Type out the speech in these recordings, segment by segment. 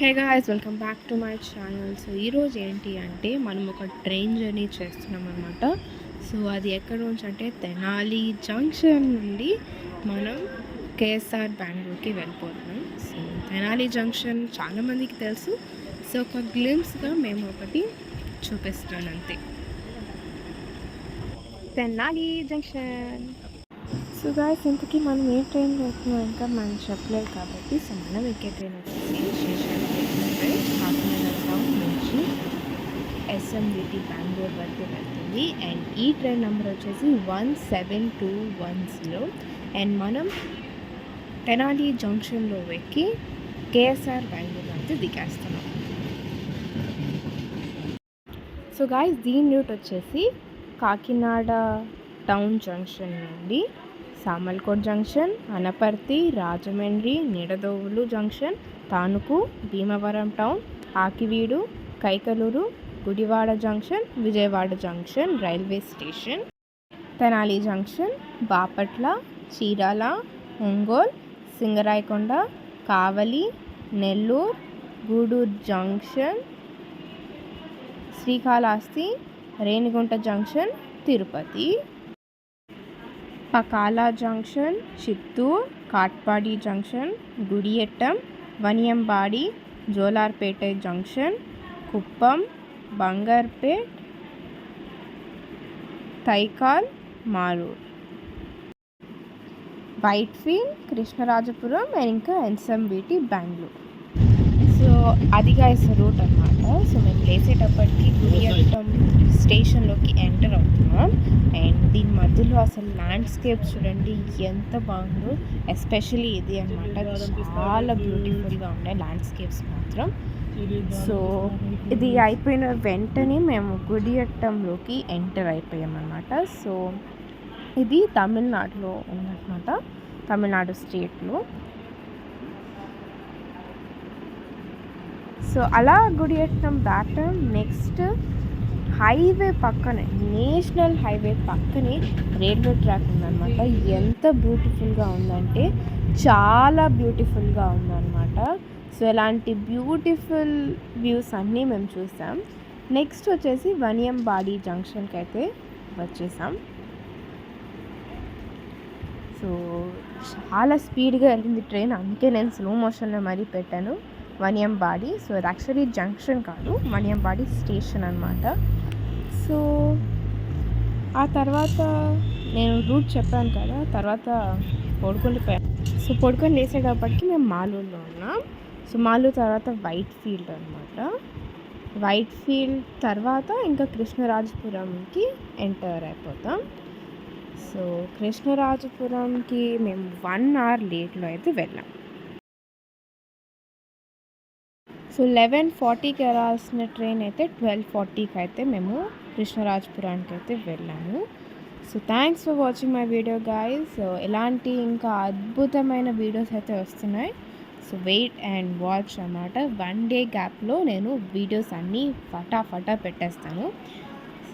Hey guys welcome back to my channel. So ఈరోజు ఏంటి అంటే మనం ఒక ట్రైన్ జర్నీ చేస్తున్నాం అనమాట సో అది ఎక్కడ నుంచి అంటే తెనాలి జంక్షన్ నుండి మనం కేఎస్ఆర్ బెంగళూరుకి వెళ్ళిపోతున్నాం. సో తెనాలి జంక్షన్ చాలామందికి తెలుసు. సో ఒక గ్లిమ్స్గా మేము ఒకటి చూపిస్తున్నాను అంతే తెనాలి జంక్షన్. సో గాయస్ ఇంతకీ మనం ఏ ట్రైన్ వెళ్తున్నాం ఇంకా మనం చెప్పలేదు కాబట్టి సో మనం ఎక్కే ట్రైన్ వచ్చేసి కాకినాడ టౌన్ నుంచి ఎస్ఎంబిటి బెంగళూరు వరకు వెళ్తుంది. అండ్ ఈ ట్రైన్ నెంబర్ వచ్చేసి one seven two one zero and మనం తెనాలి జంక్షన్లో ఎక్కి కేఎస్ఆర్ బెంగళూరు వరకు దిగేస్తున్నాం. సో గాయస్ దీని రూట్ వచ్చేసి కాకినాడ టౌన్ జంక్షన్ నుండి Samalkot junction Anaparthi Rajahmundry Nidadavolu junction Tanuku Bhimavaram town Akividu Kaikaluru Gudivada junction Vijayawada junction railway station Tenali junction Bapatla Chirala Ongole Singarayakonda Kavali Nellore Gudur junction Srikalahasti Renigunta junction Tirupati. Pakala junction Chittoor Katpadi junction Gudiyattam Vaniyambadi Jolarpettai junction Kuppam Bangarpet Tyakal Malur. Whitefield Krishnarajapuram and ఇంకా SMVT Bengaluru. So అదిగా guys route అనమాట so మేము లేచేటప్పటికి గుడియట్టం స్టేషన్లోకి enter అవుతాం అసలు landscape చూడండి ఎంత బాగుందో ఎస్పెషలీ ఇది అనమాట చాలా బ్యూటిఫుల్గా ఉన్నాయి ల్యాండ్స్కేప్స్ మాత్రం. సో ఇది అయిపోయిన వెంటనే మేము గుడియట్టంలోకి ఎంటర్ అయిపోయామన్నమాట. సో ఇది తమిళనాడులో ఉందన్నమాట. తమిళనాడు స్టేట్లో సో అలా గుడియట్టం దాటం నెక్స్ట్ హైవే పక్కనే నేషనల్ హైవే పక్కనే రైల్వే ట్రాక్ ఉందన్నమాట. ఎంత బ్యూటిఫుల్గా ఉందంటే చాలా బ్యూటిఫుల్గా ఉందన్నమాట. సో ఇలాంటి బ్యూటిఫుల్ వ్యూస్ అన్నీ మేము చూసాం. నెక్స్ట్ వచ్చేసి వనియంబాడి జంక్షన్కి అయితే వచ్చేసాం. సో చాలా స్పీడ్గా వెళ్ళింది ట్రైన్. అందుకే నేను స్లో మోషన్లో మరీ పెట్టాను. వనియంబాడి సో అది యాక్చువల్లీ జంక్షన్ కాదు వనియంబాడి స్టేషన్ అనమాట సో ఆ తర్వాత నేను రూట్ చెప్పాను కదా తర్వాత పడుకుండిపోయాను సో పడుకొని లేసేటప్పటికి మేము మాలూరులో ఉన్నాం. సో మాలూరు తర్వాత వైట్ ఫీల్డ్ అనమాట వైట్ ఫీల్డ్ తర్వాత ఇంకా కృష్ణరాజపురంకి ఎంటర్ అయిపోతాం. సో కృష్ణరాజపురంకి మేము వన్ అవర్ లేట్లో అయితే వెళ్ళాం. సో లెవెన్ ఫార్టీకి వెళ్ళాల్సిన ట్రైన్ అయితే ట్వెల్వ్ ఫార్టీకి అయితే మేము కృష్ణరాజపురానికి అయితే వెళ్ళాము. So thanks for watching my video guys ఇలాంటి ఇంకా అద్భుతమైన వీడియోస్ అయితే వస్తున్నాయి. సో వెయిట్ అండ్ వాచ్ అన్నమాట. వన్ డే గ్యాప్లో నేను వీడియోస్ అన్నీ ఫటాఫటా పెట్టేస్తాను.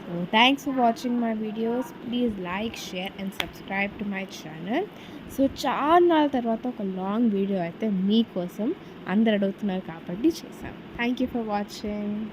So thanks for watching my videos please like share and subscribe to my channel so చాలా నాళ్ళ తర్వాత ఒక లాంగ్ వీడియో అయితే మీకోసం అందరు అడుగుతున్నారు కాబట్టి చేశాను. Thank you for watching